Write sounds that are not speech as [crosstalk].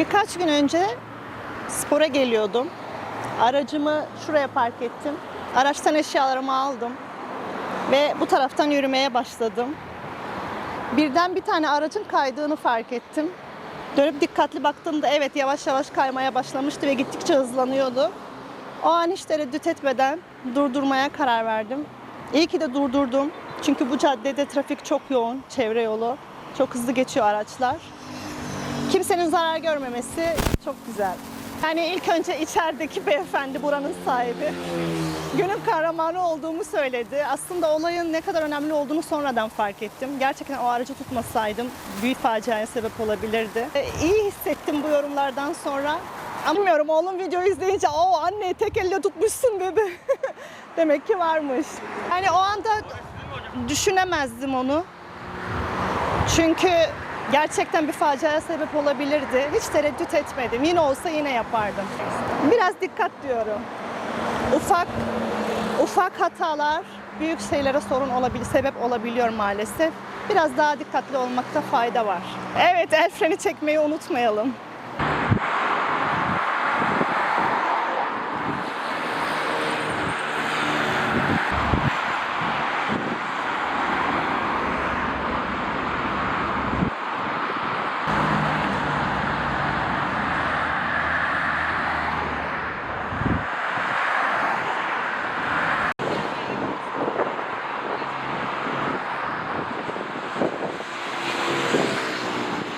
Birkaç gün önce spora geliyordum. Aracımı şuraya park ettim. Araçtan eşyalarımı aldım. Ve bu taraftan yürümeye başladım. Birden bir tane aracın kaydığını fark ettim. Dönüp dikkatli baktığımda evet yavaş yavaş kaymaya başlamıştı ve gittikçe hızlanıyordu. O an hiç tereddüt etmeden durdurmaya karar verdim. İyi ki de durdurdum. Çünkü bu caddede trafik çok yoğun, çevre yolu. Çok hızlı geçiyor araçlar. Kimsenin zarar görmemesi çok güzel. Yani ilk önce içerideki beyefendi buranın sahibi. Günün kahramanı olduğumu söyledi. Aslında olayın ne kadar önemli olduğunu sonradan fark ettim. Gerçekten o aracı tutmasaydım büyük faciaya sebep olabilirdi. E, iyi hissettim bu yorumlardan sonra. Ama Bilmiyorum oğlum videoyu izleyince o anne tek elle tutmuşsun dedi. [laughs] Demek ki varmış. Yani o anda düşünemezdim onu. Çünkü gerçekten bir faciaya sebep olabilirdi. Hiç tereddüt etmedim. Yine olsa yine yapardım. Biraz dikkat diyorum. Ufak ufak hatalar büyük şeylere sorun olabilir, sebep olabiliyor maalesef. Biraz daha dikkatli olmakta fayda var. Evet, el freni çekmeyi unutmayalım.